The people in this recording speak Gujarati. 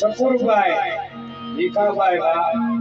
સફુરભાઈ ભીખાભાઈ બા